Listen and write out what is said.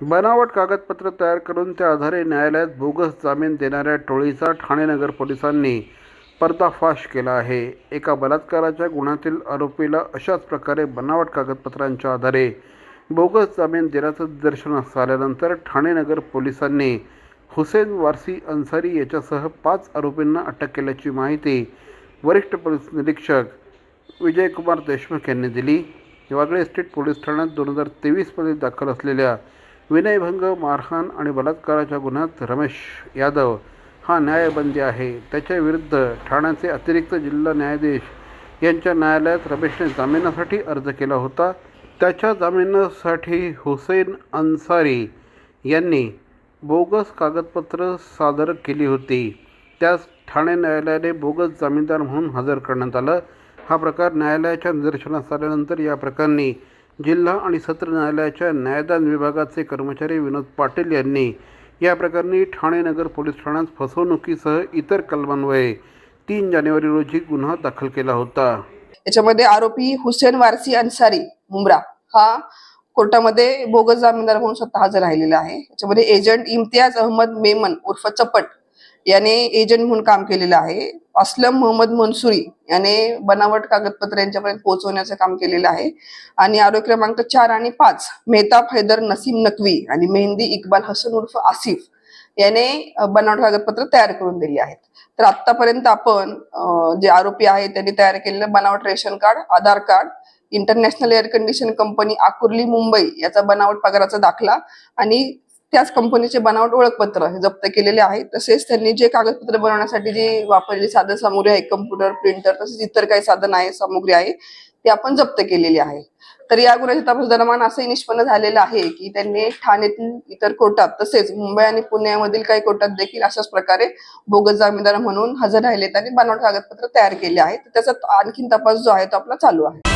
बनावट कागदपत्र तयार करून त्या आधारे न्यायालयात बोगस जामीन देणाऱ्या टोळीचा ठाणे नगर पोलिसांनी पर्दाफाश केला आहे. एका बलात्काराच्या गुन्ह्यातील आरोपीला अशाच प्रकारे बनावट कागदपत्रांच्या आधारे बोगस जामीन देण्याचं निदर्शनास आल्यानंतर ठाणे नगर पोलिसांनी हुसेन वारसी अन्सारी याच्यासह पाच आरोपींना अटक केल्याची माहिती वरिष्ठ पोलीस निरीक्षक विजयकुमार देशमुख यांनी दिली. वागळे स्टेट पोलीस ठाण्यात दोन हजार तेवीसमध्ये दाखल असलेल्या विनयभंग मारहाण आणि बलात्काराच्या गुन्ह्यात रमेश यादव हा न्यायबंदी आहे. त्याच्या विरुद्ध ठाण्याचे अतिरिक्त जिल्हा न्यायाधीश यांच्या न्यायालयात रमेशने जामिनासाठी अर्ज केला होता. त्याच्या जामिनासाठी हुसेन अन्सारी यांनी बोगस कागदपत्र सादर केली होती. त्यास ठाणे न्यायालयाने बोगस जामीनदार म्हणून हजर करण्यात आलं. हा प्रकार न्यायालयाच्या निदर्शनास आल्यानंतर या प्रकरणी जिल्हा आणि सत्र न्यायालयाच्या न्यायदान विभागाचे कर्मचारी विनोद पाटील यांनी या प्रकरणी ठाणे नगर पोलीस ठाण्यात फसवणुकीसह इतर कलमान्वये तीन जानेवारी रोजी गुन्हा दाखल केला होता. याच्यामध्ये आरोपी हुसेन वारसी अन्सारी मुंब्रा. हा कोर्टामध्ये बोगस जामीनदार म्हणून स्वतः हजर राहिलेला आहे. याच्यामध्ये एजंट इम्तियाज अहमद मेमन उर्फ चपट याने एजंट म्हणून काम केलेलं आहे. असलम मोहम्मद मनसुरी याने बनावट कागदपत्र यांच्यापर्यंत पोहोचवण्याचं काम केलेलं आहे. आणि आरोपी क्रमांक चार आणि पाच मेहताब हैदर नसीम नकवी आणि मेहंदी इक्बाल हसन उर्फ आसिफ याने बनावट कागदपत्र तयार करून दिली आहेत. तर आतापर्यंत आपण जे आरोपी आहेत त्यांनी तयार केलेलं बनावट ration card Aadhaar card international air condition company Akurli Mumbai याचा बनावट पगाराचा दाखला आणि त्याच कंपनीचे बनावट ओळखपत्र हे जप्त केलेले आहे तसेच त्यांनी जे कागदपत्र बनवण्यासाठी जी वापरलेली साधन सामुग्री आहे कम्प्युटर प्रिंटर तसेच इतर काही साधन आहे सामुग्री आहे ते आपण जप्त केलेली आहे. तर या गुन्ह्याच्या तपास दरम्यान असंही निष्पन्न झालेलं आहे की त्यांनी ठाण्यातील इतर कोर्टात तसेच मुंबई आणि पुण्यामधील काही कोर्टात देखील अशाच प्रकारे बोगस जामीनदार म्हणून हजर राहिलेत आणि बनावट कागदपत्र तयार केले आहेत त्याचा आणखीन तपास जो आहे तो आपला चालू आहे.